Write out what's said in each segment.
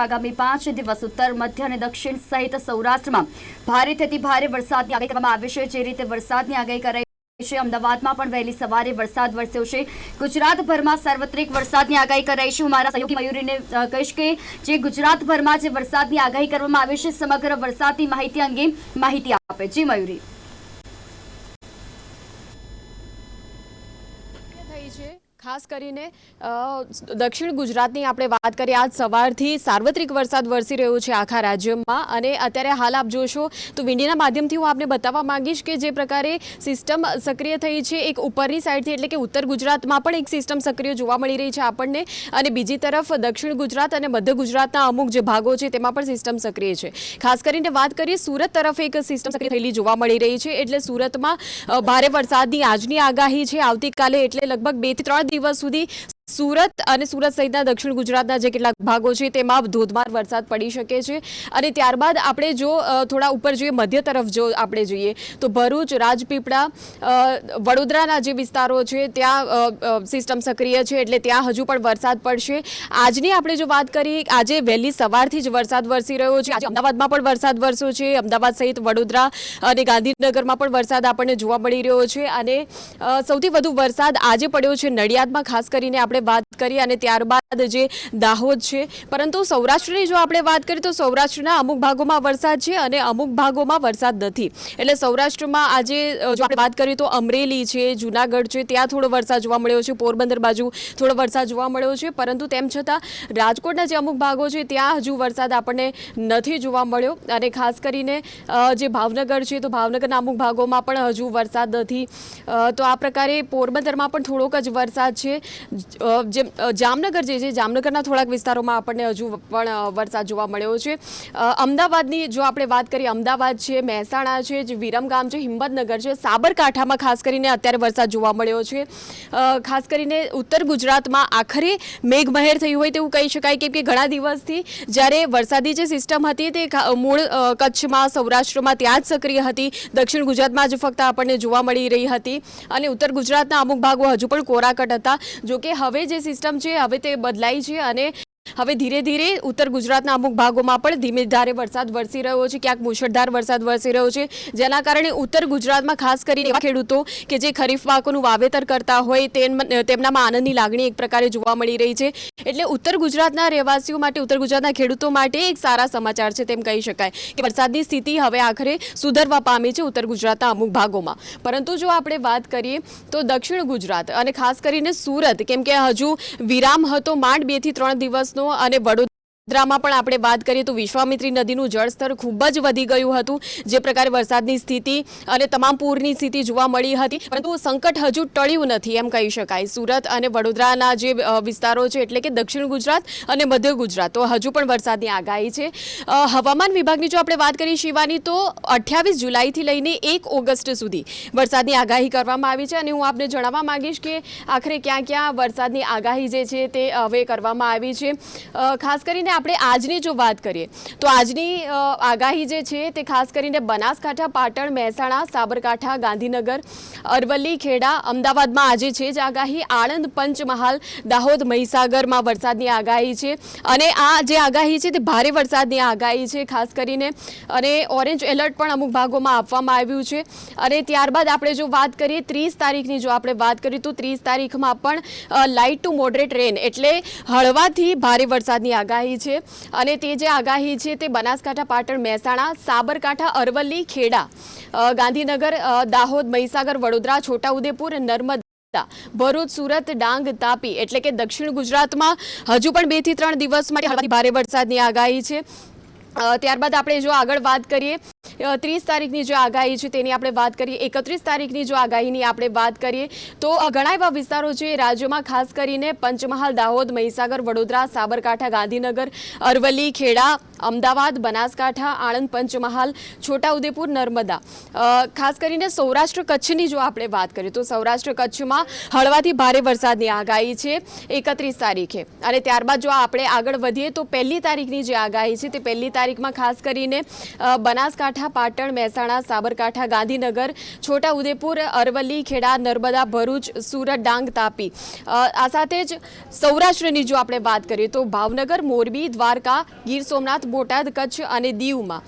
આગામી પાંચ દિવસ ઉત્તર, મધ્ય અને દક્ષિણ સહિત સૌરાષ્ટ્રમાં ભારે થતી ભારે વરસાદની આગાહી કરવામાં આવી છે. જે રીતે વરસાદની આગાહી કરાઈ છે, અમદાવાદમાં પણ વહેલી સવારે વરસાદ વરસ્યો છે. ગુજરાતભરમાં સાર્વત્રિક વરસાદની આગાહી કરાઈ છે. મારા સહયોગી મયુરીને કહીશ કે જે ગુજરાતભરમાં જે વરસાદની આગાહી કરવામાં આવી છે, સમગ્ર વરસાદની માહિતી અંગે માહિતી આપે. જી મયુરી. થઈ છે. ખાસ કરીને દક્ષિણ ગુજરાતની આપણે વાત કરીએ, આજ સવારથી સાર્વત્રિક વરસાદ વરસી રહ્યો છે આખા રાજ્યમાં અને અત્યારે હાલ આપ જોશો તો વિંડીના માધ્યમથી હું આપને બતાવવા માંગીશ કે જે પ્રકારે સિસ્ટમ સક્રિય થઈ છે એક ઉપરની સાઈડથી એટલે કે ઉત્તર ગુજરાતમાં પણ એક સિસ્ટમ સક્રિય જોવા મળી રહી છે આપણને અને બીજી તરફ દક્ષિણ ગુજરાત અને મધ્ય ગુજરાતના અમુક જે ભાગો છે તેમાં પણ સિસ્ટમ સક્રિય છે. ખાસ કરીને વાત કરીએ, સુરત તરફ એક સિસ્ટમ સક્રિય થયેલી જોવા મળી રહી છે એટલે સુરતમાં ભારે વરસાદની આજની આગાહી છે. આવતીકાલે એટલે લગભગ બેથી ત્રણ દિવસ સુધી સુરત અને સુરત સહિતના દક્ષિણ ગુજરાતના જે કેટલાક ભાગો છે, તેમાં ધોધમાર વરસાદ પડી શકે છે. અને ત્યારબાદ આપણે જો થોડા ઉપર જોઈએ, મધ્ય તરફ જો આપણે જોઈએ, તો ભરૂચ, રાજપીપળા વડોદરાના જે વિસ્તારો છે, ત્યાં સિસ્ટમ સક્રિય છે, એટલે ત્યાં હજુ પણ વરસાદ પડશે. આજની આપણે જો વાત કરીએ આજે વહેલી સવારથી જ વરસાદ વરસી રહ્યો છે. આજે અમદાવાદમાં પણ વરસાદ વરસ્યો છે. અમદાવાદ સહિત વડોદરા અને ગાંધીનગરમાં પણ વરસાદ આપણને જોવા મળી રહ્યો છે. અને સૌથી વધુ વરસાદ આજે પડ્યો છે નડિયાદમાં, ખાસ કરીને આપણે વાત કરી અને ત્યારબાદ જે દાહોદ છે. પરંતુ સૌરાષ્ટ્રની જો આપણે વાત કરીએ તો સૌરાષ્ટ્રના અમુક ભાગોમાં વરસાદ છે અને અમુક ભાગોમાં વરસાદ નથી. એટલે સૌરાષ્ટ્રમાં આજે જો આપણે વાત કરીએ તો અમરેલી છે, જુનાગઢ છે, ત્યાં થોડો વરસાદ જોવા મળ્યો છે. પોરબંદર બાજુ થોડો વરસાદ જોવા મળ્યો છે. પરંતુ તેમ છતાં રાજકોટના જે અમુક ભાગો છે, ત્યાં હજુ વરસાદ આપણને નથી જોવા મળ્યો. અને ખાસ કરીને જે ભાવનગર છે, તો ભાવનગરના અમુક ભાગોમાં પણ હજુ વરસાદ નથી. તો આ પ્રકારે પોરબંદરમાં પણ થોડોક જ વરસાદ છે. જ- અ, જે અ, જામનગર જે છે જામનગરના થોડાક વિસ્તારોમાં આપણને હજુ પણ વરસાદ જોવા મળ્યો છે. અમદાવાદની જો આપણે વાત કરીએ અમદાવાદ છે મહેસાણા છે જે વિરમગામ છે હિંમતનગર છે સાબરકાંઠામાં ખાસ કરીને અત્યારે વરસાદ જોવા મળ્યો છે. ખાસ કરીને ઉત્તર ગુજરાતમાં આખરે મેઘમહેર થયું હોય તેવું કહી શકાય કેમ કે ઘણા દિવસથી જ્યારે વરસાદી જે સિસ્ટમ હતી તે મૂળ કચ્છમાં સૌરાષ્ટ્રમાં ત્યાં જ સક્રિય હતી. દક્ષિણ ગુજરાતમાં જ ફક્ત આપણને જોવા મળી રહી હતી. અને ઉત્તર ગુજરાતના અમુક ભાગો હજુ પણ કોરાકટ હતા. જો કે હવે જે સિસ્ટમ છે હવે તે બદલાઈ છે અને હવે ધીરે ધીરે ઉત્તર ગુજરાતના અમુક ભાગોમાં પણ ધીમે ધારે વરસાદ વરસી રહ્યો છે, ક્યાંક મુશળધાર વરસાદ વરસી રહ્યો છે. જેના કારણે ઉત્તર ગુજરાતમાં ખાસ કરીને એવા ખેડૂતો કે જે ખરીફ પાકોનું વાવેતર કરતા હોય તેમ- તેમનામાં આનંદની લાગણી એક પ્રકારે જોવા મળી રહી છે. એટલે ઉત્તર ગુજરાતના રહેવાસીઓ માટે, ઉત્તર ગુજરાતના ખેડૂતો માટે એક સારા સમાચાર છે તેમ કહી શકાય કે વરસાદની સ્થિતિ હવે આખરે સુધરવા પામી છે ઉત્તર ગુજરાતના અમુક ભાગોમાં. પરંતુ જો આપણે વાત કરીએ તો દક્ષિણ ગુજરાત અને ખાસ કરીને સુરત, કેમ કે હજુ વિરામ હતો માંડ બેથી ત્રણ દિવસનો અને વડોદરામાં પણ આપણે વાત કરીએ તો વિશ્વામિત્રી નદીનું જળસ્તર ખૂબ જ વધી ગયું હતું, જે પ્રકારે વરસાદની સ્થિતિ અને તમામ પૂરની સ્થિતિ જોવા મળી હતી, પરંતુ સંકટ હજુ ટળ્યું નથી એમ કહી શકાય. સુરત અને વડોદરાના જે વિસ્તારો છે એટલે કે દક્ષિણ ગુજરાત અને મધ્ય ગુજરાત, તો હજુ પણ વરસાદની આગાહી છે. હવામાન વિભાગની જો આપણે વાત કરીએ શિવાની, તો અઠ્યાવીસ જુલાઈથી લઈને એક ઓગસ્ટ સુધી વરસાદની આગાહી કરવામાં આવી છે અને હું આપને જણાવવા માગીશ કે આખરે ક્યાં ક્યાં વરસાદની આગાહી જે છે તે હવે કરવામાં આવી છે. ખાસ કરીને આપણે આજની જો વાત કરીએ, તો આજની આગાહી જે છે તે ખાસ કરીને બનાસકાંઠા, પાટણ, મહેસાણા, સાબરકાંઠા, ગાંધીનગર, અરવલ્લી, ખેડા, અમદાવાદમાં આજે છે જ આગાહી. આણંદ પંચમહાલ, દાહોદ, મહીસાગરમાં વરસાદની આગાહી છે અને આ જે આગાહી છે તે ભારે વરસાદની આગાહી છે ખાસ કરીને અને ઓરેન્જ એલર્ટ પણ અમુક ભાગોમાં આપવામાં આવ્યું છે. અને ત્યારબાદ આપણે જો વાત કરીએ ત્રીસ તારીખની જો આપણે વાત કરીએ તો ત્રીસ તારીખમાં પણ લાઇટ ટુ મોડરેટ રેન એટલે હળવાથી ભારે વરસાદની આગાહી છે. અને તે જે આગાહી છે તે બનાસકાંઠા પાટણ મહેસાણા, સાબરકાંઠા, અરવલ્લી, ખેડા ગાંધીનગર દાહોદ, મહીસાગર, વડોદરા, છોટાઉદેપુર, નર્મદા, ભરૂચ, સુરત, ડાંગ, તાપી, એટલે કે દક્ષિણ ગુજરાતમાં હજુ પણ બેથી ત્રણ દિવસ માટે ભારે વરસાદની આગાહી છે. ત્યારબાદ આપણે જો આગળ વાત કરીએ ત્રીસ તારીખની જે આગાહી છે તેની આપણે વાત કરીએ, એકત્રીસ તારીખની જો આગાહીની આપણે વાત કરીએ, તો ઘણા એવા વિસ્તારો છે રાજ્યમાં ખાસ કરીને પંચમહાલ, દાહોદ, મહીસાગર, વડોદરા, સાબરકાંઠા, ગાંધીનગર, અરવલ્લી, ખેડા, અમદાવાદ, બનાસકાંઠા, આણંદ, પંચમહાલ, છોટાઉદેપુર, નર્મદા. ખાસ કરીને સૌરાષ્ટ્ર કચ્છની જો આપણે વાત કરીએ, તો સૌરાષ્ટ્ર કચ્છમાં હળવાથી ભારે વરસાદની આગાહી છે એકત્રીસ તારીખે. અને ત્યારબાદ જો આપણે આગળ વધીએ, તો પહેલી તારીખની જે આગાહી છે તે પહેલી તારીખમાં ખાસ કરીને બનાસકાંઠા બનાસકાંઠા પાટણ, મહેસાણા, સાબરકાંઠા, ગાંધીનગર, છોટાઉદેપુર, અરવલ્લી, ખેડા, નર્મદા, ભરૂચ, સુરત, ડાંગ, તાપી. આ સાથે જ સૌરાષ્ટ્રની જો આપણે વાત કરીએ તો ભાવનગર, મોરબી, દ્વારકા, ગીર સોમનાથ, બોટાદ, કચ્છ અને દીવમાં.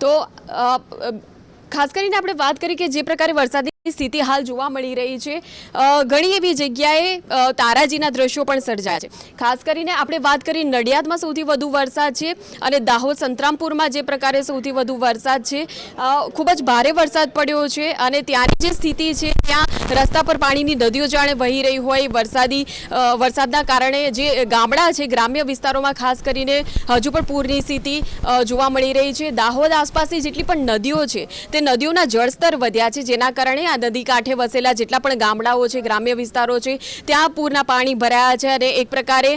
તો ખાસ કરીને આપણે વાત કરી કે જે પ્રકારે વરસાદની સ્થિતિ હાલ જોવા મળી રહી છે. ઘણી એવી જગ્યાએ તારાજીના દ્રશ્યો પણ સર્જાયા છે. ખાસ કરીને આપણે વાત કરી નડિયાદમાં સૌથી વધુ વરસાદ છે અને દાહોદ સંતરામપુરમાં જે પ્રકારે સૌથી વધુ વરસાદ છે ખૂબ જ ભારે વરસાદ પડ્યો છે અને ત્યાંની જે સ્થિતિ છે, ત્યાં રસ્તા પર પાણીની નદીઓ જાણે વહી રહી હોય, વરસાદી વરસાદના કારણે જે ગામડા છે, ગ્રામ્ય વિસ્તારોમાં ખાસ કરીને હજુ પણ પૂરની સ્થિતિ જોવા મળી રહી છે. દાહોદ આસપાસની જેટલી પણ નદીઓ છે, તે નદીઓના જળસ્તર વધ્યા છે, જેના કારણે આ નદી કાંઠે વસેલા જેટલા પણ ગામડાઓ છે, ગ્રામ્ય વિસ્તારો છે, ત્યાં પૂરના પાણી ભરાયા છે અને એક પ્રકારે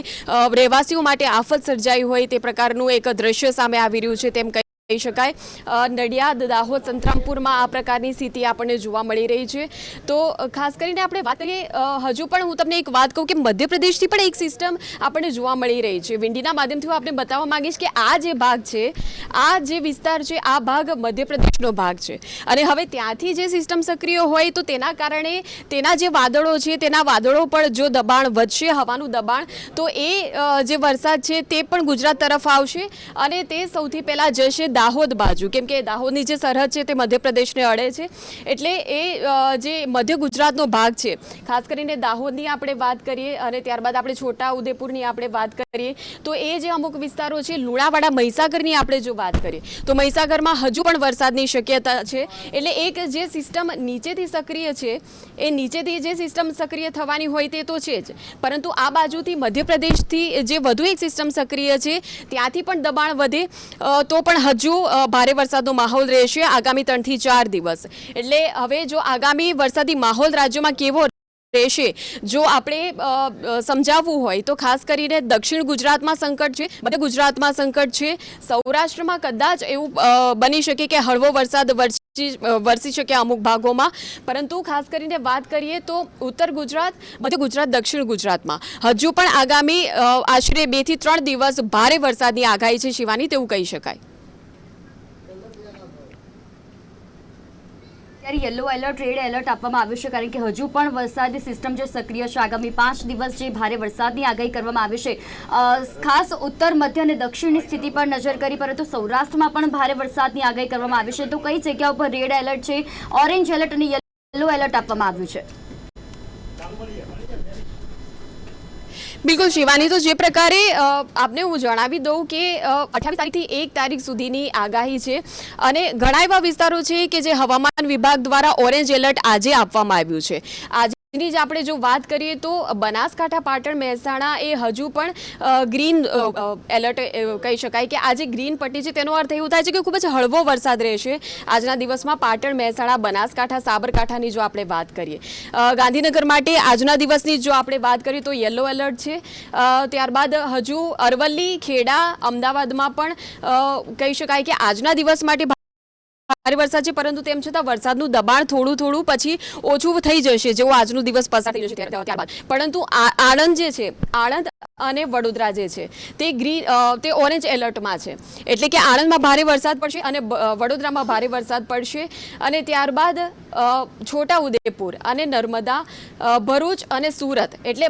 રહેવાસીઓ માટે આફત સર્જાઈ હોય તે પ્રકારનું એક દ્રશ્ય સામે આવી રહ્યું છે તેમ કહી શકાય. નડિયાદ, દાહોદ, સંતરામપુરમાં આ પ્રકારની સ્થિતિ આપણને જોવા મળી રહી છે. તો ખાસ કરીને આપણે વાત કરીએ હજુ પણ હું તમને એક વાત કહું કે મધ્યપ્રદેશથી પણ એક સિસ્ટમ આપણને જોવા મળી રહી છે. વિંડીના માધ્યમથી હું આપણે બતાવવા માંગીશ કે આ જે ભાગ છે, આ જે વિસ્તાર છે, આ ભાગ મધ્યપ્રદેશનો ભાગ છે. અને હવે ત્યાંથી જે સિસ્ટમ સક્રિય હોય તો તેના કારણે તેના જે વાદળો છે, તેના વાદળો પર જો દબાણ વધશે, હવાનું દબાણ, તો એ જે વરસાદ છે તે પણ ગુજરાત તરફ આવશે. અને તે સૌથી પહેલાં જશે દાહોદ બાજુ. કેમ કે દાહોદની જે સરહદ છે તે મધ્યપ્રદેશને અડે છે. એટલે એ જે મધ્ય ગુજરાતનો ભાગ છે, ખાસ કરીને દાહોદની આપણે વાત કરીએ અને ત્યારબાદ આપણે છોટા ઉદેપુરની આપણે વાત કરીએ, તો એ જે અમુક વિસ્તારો છે, લુણાવાડા, મહીસાગરની આપણે જો વાત કરીએ, તો મહીસાગરમાં હજુ પણ વરસાદની શક્યતા છે. એટલે એક જે સિસ્ટમ નીચેથી સક્રિય છે, એ નીચેથી જે સિસ્ટમ સક્રિય થવાની હોય તે તો છે જ. પરંતુ આ બાજુથી મધ્યપ્રદેશથી જે વધુ એક સિસ્ટમ સક્રિય છે, ત્યાંથી પણ દબાણ વધે તો પણ હજુ અ, ભારે વરસાદનો માહોલ રહેશે આગામી ત્રણથી ચાર દિવસ. એટલે હવે જો આગામી વરસાદી માહોલ રાજ્યમાં કેવો રહેશે જો આપણે સમજાવવું હોય તો ખાસ કરીને દક્ષિણ ગુજરાતમાં સંકટ છે બધા ગુજરાતમાં સંકટ છે સૌરાષ્ટ્રમાં કદાચ એવું બની શકે કે હળવો વરસાદ વરસી વરસી શકે અમુક ભાગોમાં. પરંતુ ખાસ કરીને વાત કરીએ તો ઉત્તર ગુજરાત મધ્ય ગુજરાત દક્ષિણ ગુજરાતમાં. હજુ પણ આગામી આશરે બેથી ત્રણ દિવસ ભારે વરસાદની આગાહી છે શિવાની તેવું કહી શકાય. ત્યારે યલો એલર્ટ, રેડ એલર્ટ આપવામાં આવ્યું છે, કારણ કે હજુ પણ વરસાદી સિસ્ટમ જે સક્રિય છે. આગામી પાંચ દિવસ જે ભારે વરસાદની આગાહી કરવામાં આવી છે. ખાસ ઉત્તર, મધ્ય અને દક્ષિણની સ્થિતિ પર નજર કરી, પરંતુ સૌરાષ્ટ્રમાં પણ ભારે વરસાદની આગાહી કરવામાં આવી છે. તો કઈ જગ્યા ઉપર રેડ એલર્ટ છે? ઓરેન્જ એલર્ટ અને યલો એલર્ટ આપવામાં આવ્યું છે? બિલકુલ શિવાની, તો જે પ્રકારે આપને હું જણાવી દઉં કે અઠ્યાવીસ તારીખથી એક તારીખ સુધીની આગાહી છે અને ઘણા એવા વિસ્તારો છે કે જે હવામાન વિભાગ દ્વારા ઓરેન્જ એલર્ટ આજે આપવામાં આવ્યું છે. આજની જ આપણે જો વાત કરીએ તો બનાસકાંઠા પાટણ મહેસાણા એ હજુ પણ ગ્રીન એલર્ટ કહી શકાય કે આ જે ગ્રીન પટ્ટી છે તેનો અર્થ એવું થાય છે કે ખૂબ જ હળવો વરસાદ રહેશે. આજના દિવસમાં પાટણ, મહેસાણા, બનાસકાંઠા, સાબરકાંઠાની જો આપણે વાત કરીએ ગાંધીનગર માટે આજના દિવસની જો આપણે વાત કરીએ તો યલો એલર્ટ છે. ત્યારબાદ હજુ અરવલ્લી, ખેડા, અમદાવાદમાં પણ કહી શકાય કે આજના દિવસ માટે ભારે વરસાદ છે, પરંતુ તેમ છતાં વરસાદનું દબાણ થોડું થોડું પછી ઓછું થઈ જશે, જેવો આજનો દિવસ પસાર થઈ જશે ત્યારબાદ. પરંતુ આણંદ જે છે, આણંદ અને વડોદરા જે છે, તે ગ્રીન તે ઓરેન્જ એલર્ટમાં છે. એટલે કે આણંદમાં ભારે વરસાદ પડશે અને વડોદરામાં ભારે વરસાદ પડશે. અને ત્યારબાદ છોટા ઉદેપુર અને નર્મદા ભરૂચ અને સુરત. એટલે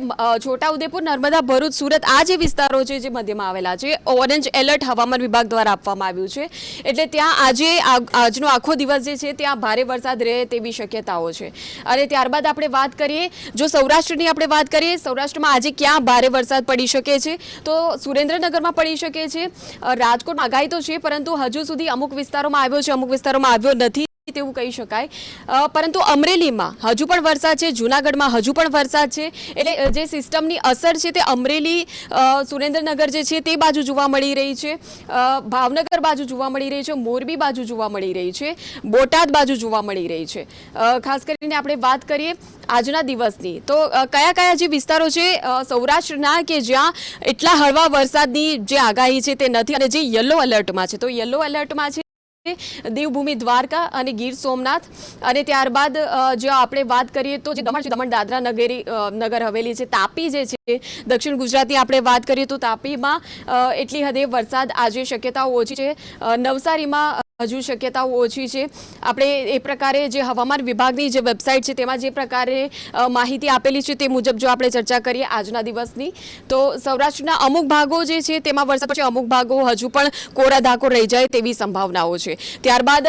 છોટા ઉદેપુર નર્મદા, ભરૂચ, સુરત આ જે વિસ્તારો છે, જે મધ્યમાં આવેલા છે, ઓરેન્જ એલર્ટ હવામાન વિભાગ દ્વારા આપવામાં આવ્યું છે. એટલે ત્યાં આજે, આ- આજનો આખો દિવસ જે છે ત્યાં ભારે વરસાદ રહે તેવી શક્યતાઓ છે. અને ત્યારબાદ આપણે વાત કરીએ, જો સૌરાષ્ટ્રની આપણે વાત કરીએ, સૌરાષ્ટ્રમાં આજે ક્યાં ભારે વરસાદ પડી શકે છે? તો સુરેન્દ્રનગરમાં પડી શકે છે. રાજકોટ આગાહી તો છે, પરંતુ હજુ સુધી અમુક વિસ્તારોમાં આવ્યો છે, અમુક વિસ્તારોમાં આવ્યો નથી. તેવું કહી શકાય. પરંતુ અમરેલીમાં હજુ પણ વરસાદ છે, જૂનાગઢમાં હજુ પણ વરસાદ છે. એટલે જે સિસ્ટમની અસર છે તે અમરેલી સુરેન્દ્રનગર જે છે તે બાજુ જોવા મળી રહી છે. ભાવનગર બાજુ જોવા મળી રહી છે, મોરબી બાજુ જોવા મળી રહી છે, બોટાદ બાજુ જોવા મળી રહી છે. ખાસ કરીને આપણે વાત કરીએ આજના દિવસની. તો કયા કયા જે વિસ્તારો છે સૌરાષ્ટ્રના કે જ્યાં એટલા હળવા વરસાદની જે આગાહી છે તે નથી અને જે યલો એલર્ટમાં છે? તો યલો એલર્ટમાં છે દેવભૂમિ દ્વારકા અને ગીર સોમનાથ. અને ત્યારબાદ જો આપણે વાત કરીએ તો જે દમણ દમણ દાદરા નગરી નગર હવેલી છે, તાપી જે છે દક્ષિણ ગુજરાતની આપણે વાત કરીએ તો તાપીમાં એટલી હદે વરસાદ આજે શક્યતાઓ ઓછી છે. નવસારીમાં હજુ શક્યતાઓ ઓછી છે. આપણે એ પ્રકારે જે હવામાન વિભાગની જે વેબસાઇટ છે તેમાં જે પ્રકારે માહિતી આપેલી છે તે મુજબ જો આપણે ચર્ચા કરીએ આજના દિવસની, તો સૌરાષ્ટ્રના અમુક ભાગો જે છે તેમાં વરસાદ પછી અમુક ભાગો હજુ પણ કોરા ધાકો રહી જાય તેવી સંભાવનાઓ છે. ત્યારબાદ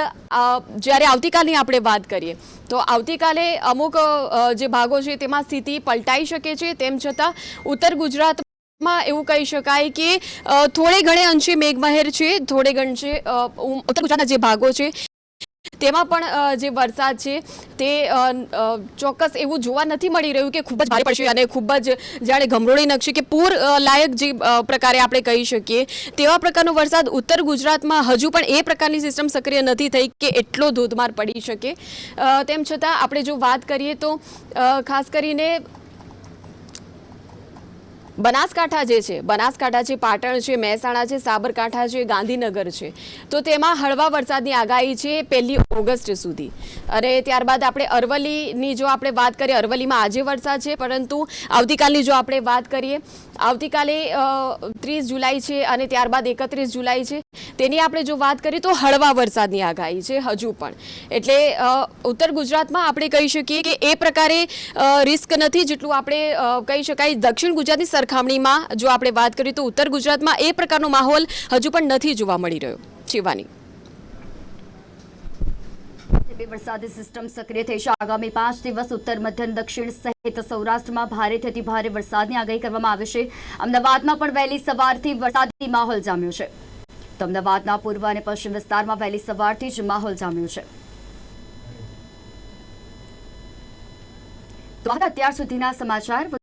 જ્યારે આવતીકાલની આપણે વાત કરીએ તો આવતીકાલે અમુક જે ભાગો છે તેમાં સ્થિતિ પલટાઈ શકે છે. તેમ છતાં ઉત્તર ગુજરાતમાં એવું કહી શકાય કે થોડે ઘણે અંશે મેઘમહેર છે. થોડે ઘણે ઉત્તર ગુજરાતના જે ભાગો છે તેમાં પણ જે વરસાદ છે તે ચોક્કસ એવું જોવા નથી મળી રહ્યું કે ખૂબ જ ભારે પડશે અને ખૂબ જ જાણે ગમરોળી નકશી કે પૂર લાયક જે પ્રકારે આપણે કહી શકીએ, તેવા પ્રકારનો વરસાદ ઉત્તર ગુજરાતમાં હજુ પણ એ પ્રકારની સિસ્ટમ સક્રિય નથી થઈ કે એટલો ધોધમાર પડી શકે. તેમ છતાં આપણે જો વાત કરીએ તો ખાસ કરીને બનાસકાંઠા જે છે, બનાસકાંઠા છે પાટણ છે, મહેસાણા છે, સાબરકાંઠા છે, ગાંધીનગર છે, તો તેમાં હળવા વરસાદની આગાહી છે પહેલી ઓગસ્ટ સુધી. અને ત્યારબાદ આપણે અરવલ્લીની જો આપણે વાત કરીએ, અરવલ્લીમાં આજે વરસાદ છે, પરંતુ આવતીકાલની જો આપણે વાત કરીએ, આવતીકાલે ત્રીસ જુલાઈ છે અને ત્યારબાદ એકત્રીસ જુલાઈ છે, તેની આપણે જો વાત કરીએ તો હળવા વરસાદની આગાહી છે હજુ પણ. એટલે ઉત્તર ગુજરાતમાં આપણે કહી શકીએ કે એ પ્રકારે રિસ્ક નથી જેટલું આપણે કહી શકાય દક્ષિણ ગુજરાતની સરખામણીમાં જો આપણે વાત કરીએ તો ઉત્તર ગુજરાતમાં એ પ્રકારનો માહોલ હજુ પણ નથી જોવા મળી રહ્યો. શિવાની. વરસાદી સિસ્ટમ સક્રિય થઈ છે. આગામી પાંચ દિવસ ઉત્તર મધ્ય દક્ષિણ સહિત સૌરાષ્ટ્રમાં ભારેથી ભારે વરસાદની આગાહી કરવામાં આવી છે. અમદાવાદમાં પણ વહેલી સવારથી વરસાદી માહોલ જામ્યો છે. તો અમદાવાદના પૂર્વ અને પશ્ચિમ વિસ્તારમાં વહેલી સવારથી જ માહોલ જામ્યો છે. તો અત્યાર સુધીના સમાચાર